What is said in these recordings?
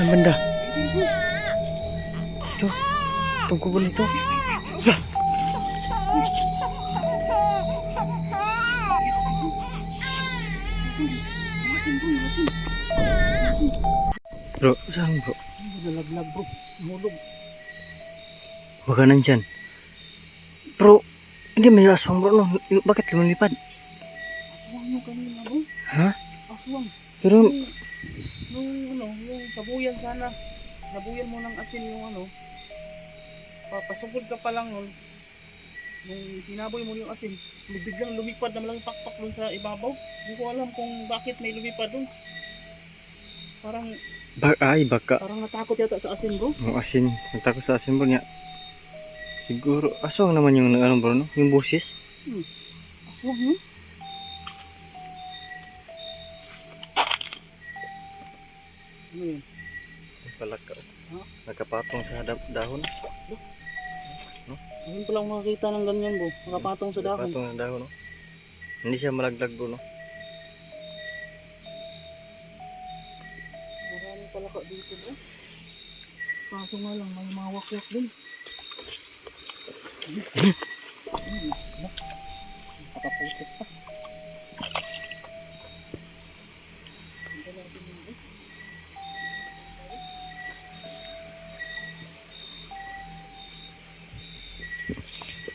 Saan banda? Ito. Itong kubo nito. Bro, saan bro? Nalaglag bro. Mulog. Huwag ka nandyan. Bro, hindi may aswang bro. No? Bakit lumilipad? Aswang yung kanina bro. Ha? Aswang. Pero, Nung, ano, yung sabuyan sana. Sabuyan mo ng asin yung ano. Papasugod ka pa lang nun. Nung sinaboy mo yung asin, biglang lumipad na lang pakpak dun sa ibabaw. Hindi ko alam kung bakit may lumipad dun. Parang, ba ay baka. parang natakot yata sa asin bro. Ang asin. Nagtako sa asin bro niya. Siguro, aswang naman yung ano bro, no? Yung busis. Aswang yun. Ano Nakapatong sa da- dahon. Ngayon pa lang makakita ng ganyan bro. Nakapatong sa dahon. Nakapatong sa dahon, no? Hindi siya malaglag bro, no? Maraming palaka dito bro. Kaso nga lang, may mga wakwak din. Nakaputik pa.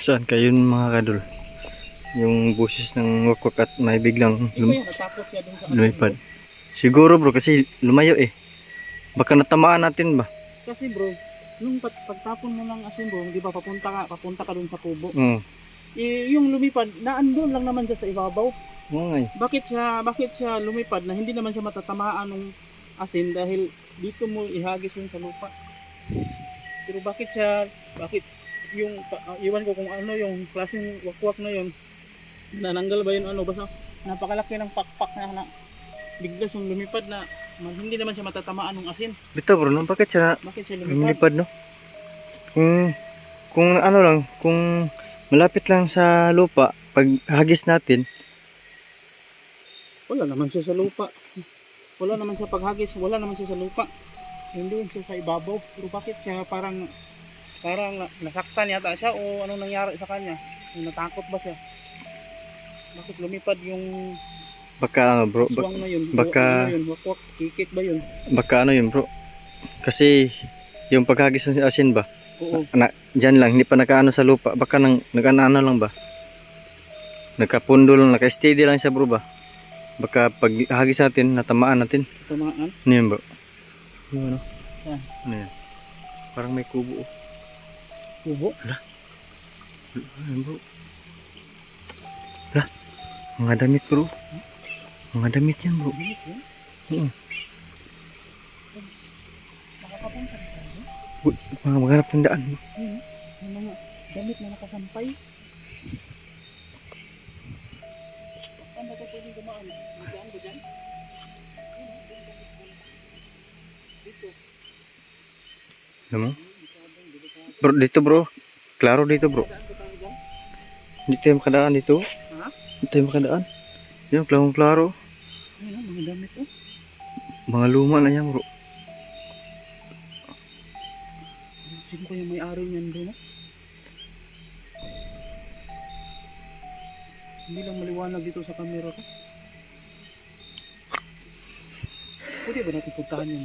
Saan kayo mga kadol? Yung busis ng wakwak at may biglang lum- lumipad. Siguro bro, kasi lumayo eh. Baka natamaan natin ba? Kasi bro, nung pag pagtapon mo ng asin bro, di ba papunta ka, papunta ka dun sa kubo. Oo. Eh, yung lumipad, naandun lang naman siya sa ibabaw. Nga eh. Bakit siya, bakit siya lumipad na hindi naman siya matatamaan ng asin dahil dito mo ihagis yun sa lupa. Pero bakit siya, bakit yung, ah, iwan ko kung ano yung klaseng wakwak na yun, nananggal ba yun ano, basta napakalaki ng pakpak na, na biglas yung lumipad na ma- hindi naman siya matatamaan ng asin. Bito bro, no? bakit siya Bakit siya lumipad? lumilipad no? Kung, kung ano lang, kung malapit lang sa lupa, pag hagis natin, Wala naman siya sa lupa. Wala naman siya paghagis, wala naman siya sa lupa. Hindi siya sa ibabaw. Pero bakit siya parang parang na- nasaktan yata siya o anong nangyari sa kanya? Natakot ba siya? Bakit lumipad yung baka ano bro, ba- aswang na yun? Baka- ano yun? Wakwak, kikit ba yun? baka ano yun bro. Kasi yung paghagis ng asin ba, Oo. na, dyan lang, hindi pa nakaano sa lupa, baka nang, nag-ano lang ba? Nakapundo lang, naka-steady lang siya bro ba? Baka pag hagis natin, natamaan natin. Tamaan. Ano yun bro? Yung ano? Saan? Ano yan? Parang may kubo. oh. Kubo. Ano yun bro? Lah, mga damit bro. Mga damit yan bro. Bilit yun. Oo. Nakakapunta rin tayo. Uy, Mga maghanap ng daan. bro. Yun, Yung mga damit na nakasampay. Saan ba ito pwedeng dumaan? Diyan ba dyan? Yun, oh, dyan sa gitna. Dito. Ano mo? Bro, dito bro. Klaro dito bro. Hindi tayo makadaan dito. Ha? Hindi tayo makadaan. Yan, klarong klaro. Ayun, mga damit oh. Mga luma na yan bro. Sino kaya may-ari niyan doon? oh? Hindi lang maliwanag dito sa camera ko. Pwede ba natin puntahan yun?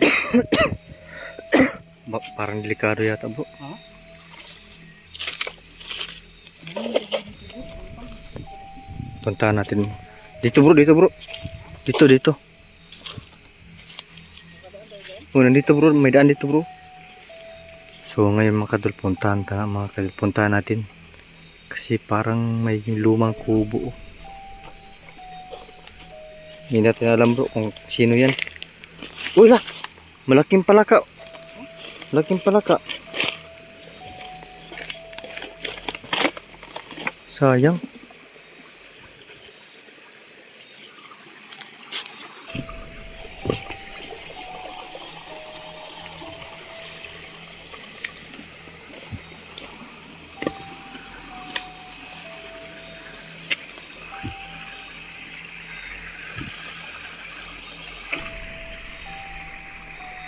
Parang delikado yata bro. Ha? Puntahan natin. Dito bro, dito bro. Dito, dito. Oh, nandito bro. May daan dito bro. So ngayon mga kadol, mga kadol, natin. Kasi parang may lumang kubo. Hindi natin alam bro kung sino yan. Uy la! Malaking palaka. Malaking palaka. sayang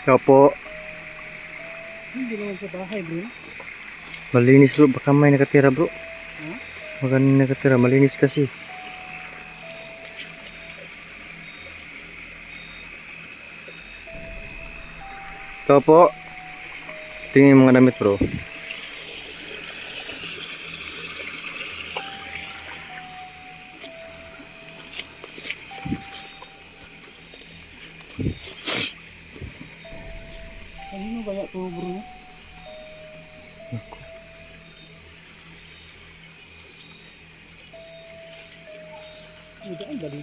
Opo. Hindi naman sa bahay, bro. Malinis, bro. Baka may nakatira, bro. May nakatira. Malinis kasi. Ikaw po. Tingnan yung mga damit bro. Kanino kaya to bro?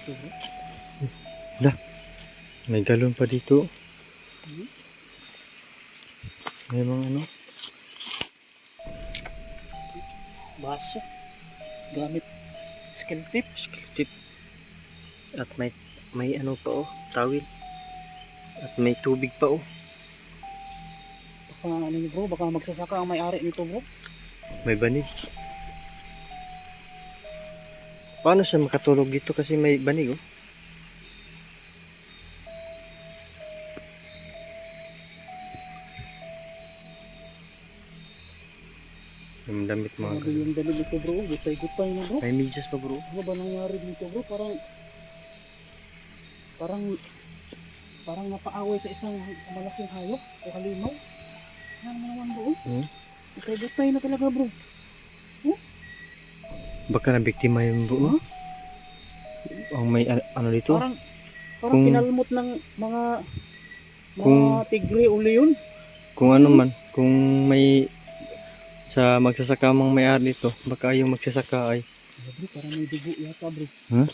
To bro. May galon pa dito. May mga ano. Baso. Gamit skill tip. Tip. At may may ano pa oh, tawil. At may tubig pa oh. Baka ano ni bro, baka magsasaka ang may-ari nito bro. May banig. Paano siya makatulog dito kasi may banig oh? Yung damit mga Grabe ganun. yung dalig nito bro. Gutay-gutay na bro. May medyas pa bro. Ano ba nangyari dito bro? Parang parang parang napaaway sa isang malaking hayop o halimaw. Ano naman bro? Hmm? Gutay-gutay na talaga bro. Baka na biktima yung bro. Huh? Ang may ano, dito? Parang parang Kung- kinalmot ng mga mga Kung- tigre o leon. Kung ano man, kung may sa magsasaka mang may-ari dito, baka yung magsasaka ay bro, parang may dugo yata bro. Huh?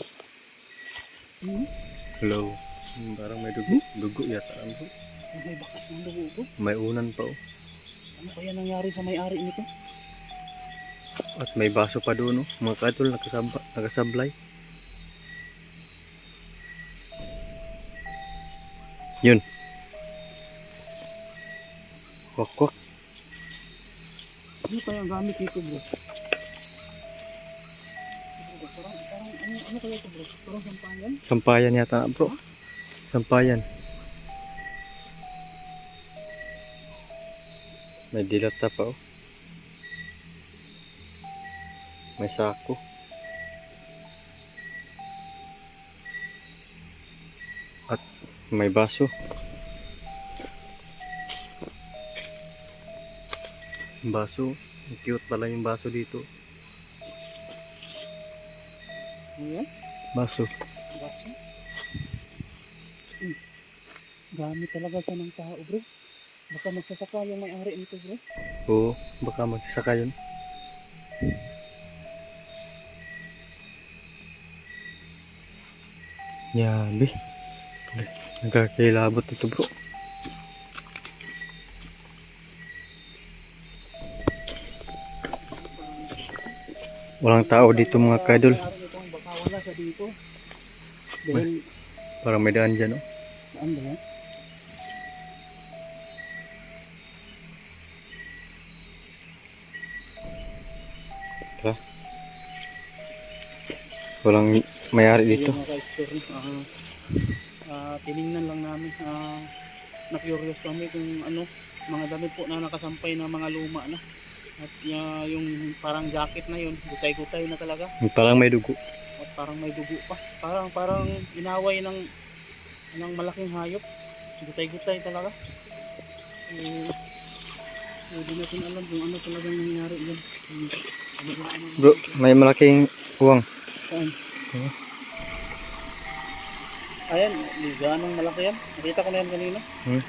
Hmm? Hello. Parang may dugo. Dugo yata. Parang may bakas ng dugo bro. May unan pa oh. Ano kaya nangyari sa may-ari nito? At may baso pa doon oh. Mga kadol nakasab nakasablay. Yun. Kwak kwak. Ano kaya ang gamit nito bro? Parang, parang, ano, ano kaya ito bro? Parang sampayan? Sampayan yata bro. Sampayan. May dilata pa oh. May sako. At may baso. Baso. Cute pala yung baso dito. Ano yan? Baso. Baso. Hmm. Gamit talaga siya ng tao bro. Baka magsasaka yung may-ari nito bro. Oo, baka magsasaka yun. Yabi. Nagkakilabot ito bro. Walang tao dito mga kadol. May-ari nito ang baka wala siya dito. Dahil, Parang may daan dyan oh. saan ba yan? Walang mayari dito. Yung ka-store, ah, ah, tiningnan lang namin. ah, na-curious kami kung ano, mga damit po na nakasampay na mga luma na. At ah, yung parang jacket na yun, gutay-gutay na talaga. Parang may dugo. At parang may dugo pa. Parang parang inaway ng ng malaking hayop. Gutay-gutay talaga. Eh, hindi natin alam kung ano talagang nangyari dyan. Bro, may malaking uwang. Saan? Hmm. Ayan, ganong malaki yan. Nakita ko na yan kanina. Hmm.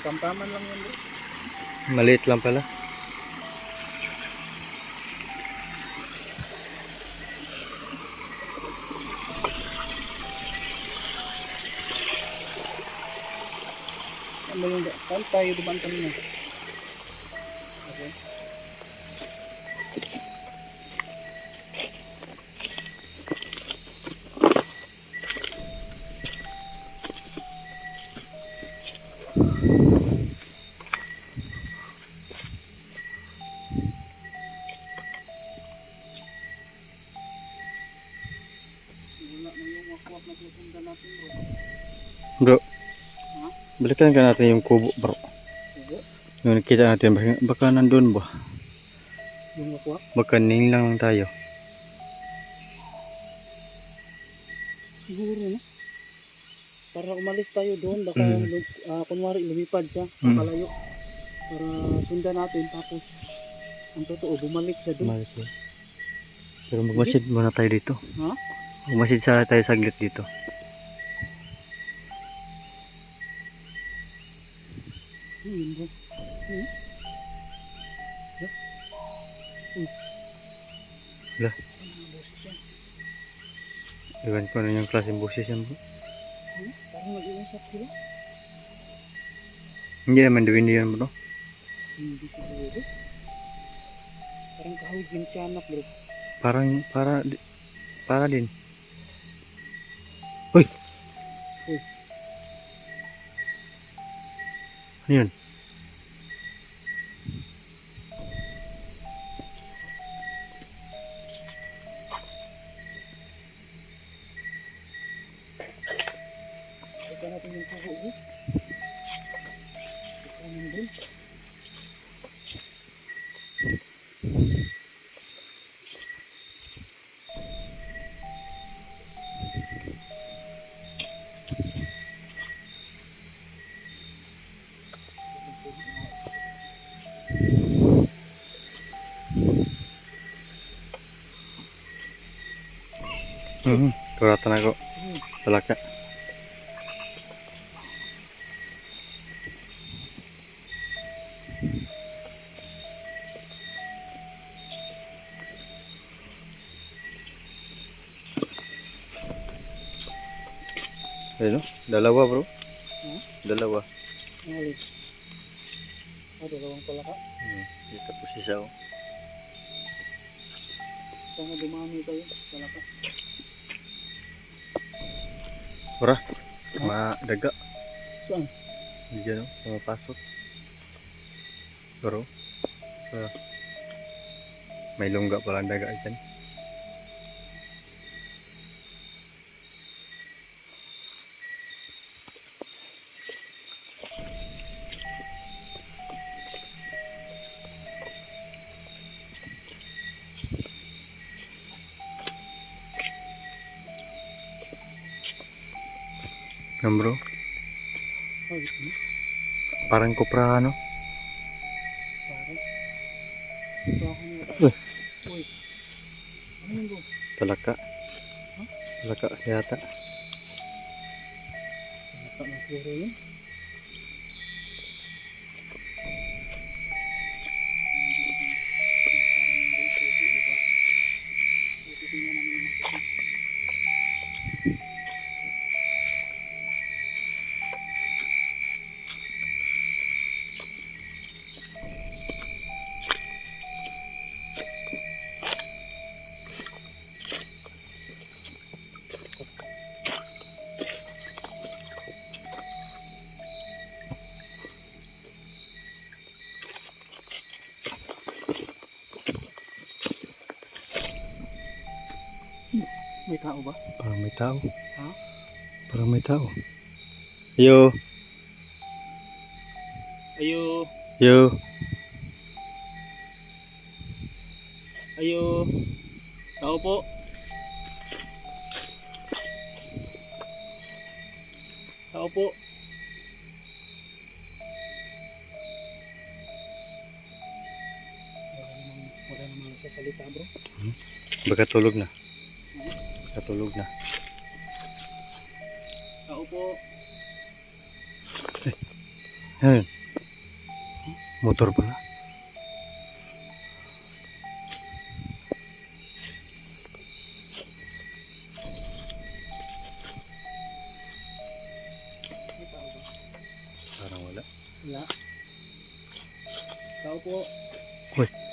Katamtaman lang yan bro. Maliit lang pala. Ano yung saan tayo dumaan kanina? Balikan ka natin yung kubo bro. Yung nakita natin, baka, nandun ba? Baka ning lang tayo. Siguro, no? Para umalis tayo doon, baka Mm. ah, kunwari lumipad siya, Mm. papalayo. Para sundan natin, tapos ang totoo, bumalik siya doon. Balik yun. Pero magmasid muna tayo dito. Ha? Magmasid sa tayo saglit dito. Yan? Iwan ko na yung klaseng boses yan bro. Hmm? Parang nag-iusap sila. Hindi naman diwindi yan bro. Hindi siguro. Parang kahawig yung tiyanak bro. Parang, para, para din. Uy! Uy. Ano yun? Mhm. Kuratan ako. Hmm. Talaka. Ayun, oh. dalawa bro. Ha? Dalawa. Ang alin? Ah, dalawang palaka. Hmm. Dito po siya oh. Sana dumami tayo. Palaka. Ora. Mga daga. Saan? Diyan oh. Pumapasok. Bro. Ah. May lungga palang daga dyan. Yan bro. Parang kupra ano. Talaka. Talaka yata. Palaka na siguro yun. Tao ba? Parang may tao. Ha? Parang may tao. Yo. Ayo. Yo. Ayo. Tao po. Tao po. Wala namang, wala namang nagsasalita bro. Baka tulog na. Baka tulog na. Tao po. Ayun. Motor pala. Parang wala. Wala. Tao po. Uy.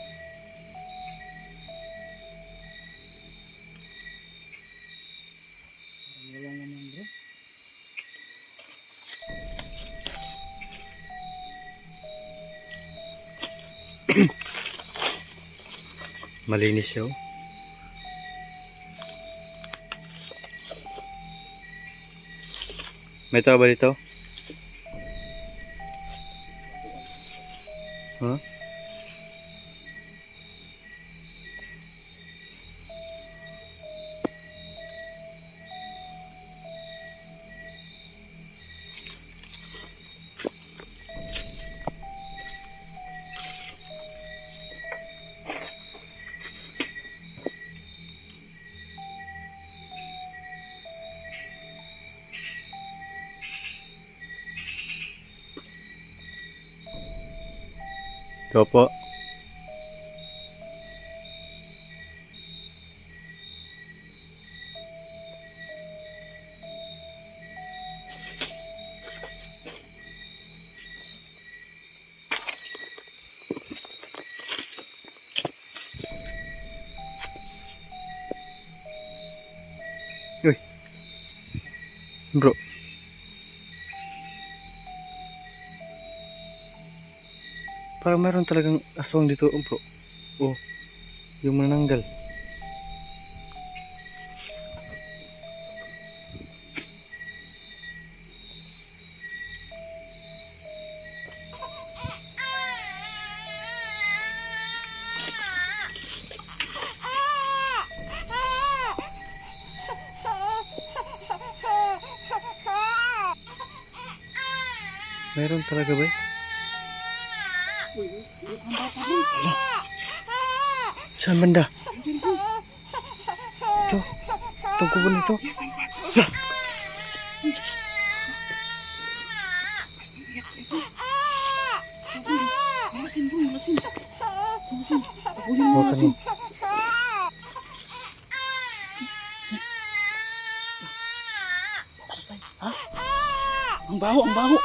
Malinis yun. May tao ba dito? Huh? Ito po. Uy. Bro. Parang meron talagang aswang dito, bro. Oh, yung mananggal. Meron talaga ba? eh? Uy, uy, ang bata bro. Saan banda? Ito. Itong kubo nito. Masin bro, masin. Masin. Sabuhin mo masin. Asay, ha? Ang baho, ang baho.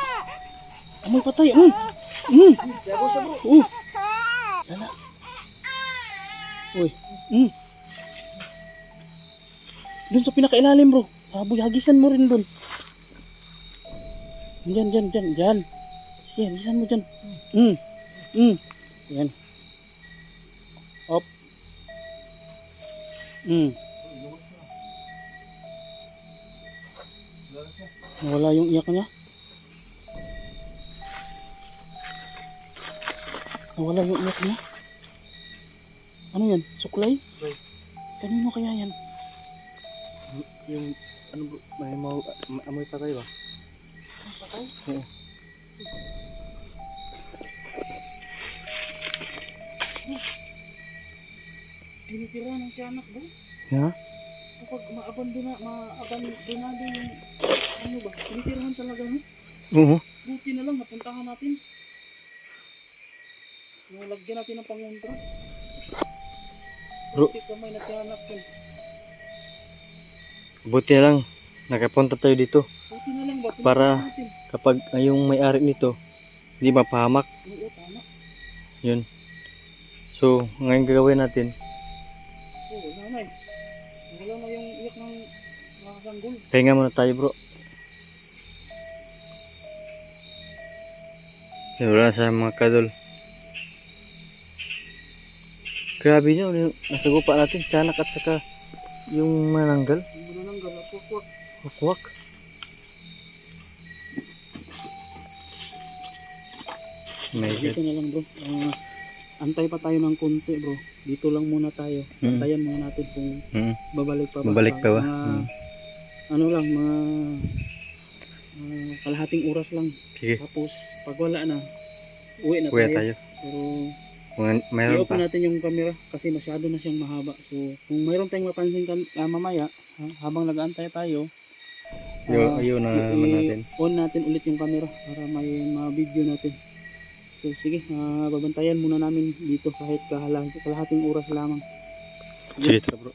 Amoy patay, mm. Mm. Yago siya, bro. Uh. Lala. Uy, mm. Doon sa pinakailalim, bro. Saboy, hagisan mo rin doon. Diyan, diyan, diyan, diyan. Sige, hagisan mo diyan. Mm. Mm. Yan. Up. Mm. Nawala yung iyak niya. Nawala yung iyak niya. Ano yan? Suklay? Kanino kaya yan? Yung, ano bro, may mau, amoy patay ba? Patay? Oo. Tinitira ng tiyanak bro. Ha? Kapag maabandona, maabandonado yung ano ba? Tinitirahan talaga no? Oo. Buti na lang napuntahan natin. Nalagyan natin ng pangontra. Bro. Buti pa may nagtiyanak yun. Buti na lang, nakapunta tayo dito. Buti na lang ba? Para-. Kapag yung may-ari nito, hindi mapahamak. Oo, tama. Yun. So, ngayon gagawin natin, Oo, nanay. Wala na yung iyak ng mga sanggol. pahinga muna tayo bro. Wala sa mga kadol. Grabe nyo, yung nasa gupa natin, tiyanak at saka yung mananggal. At kukwak. Wakwak. May Dito na lang bro. Ah, antay pa tayo ng konti bro. Dito lang muna tayo. Mm. Antayan muna natin kung Hmm. babalik pa ba. Mabalik pa ba? Mga, Hmm. Ano lang, mga ah, kalahating oras lang. Sige, Tapos, pag wala na, uwi na kuya tayo. tayo. Pero, Mayroon i-open pa. natin yung camera kasi masyado na siyang mahaba. So, kung mayroon tayong mapansin kam- ah, mamaya, ha, habang nag-aantay tayo, Yun, ah, yun na naman natin. on natin ulit yung camera para may ma-video natin. So sige, ah, babantayan muna namin dito kahit kahala- kalahating oras lamang. Sige, bro.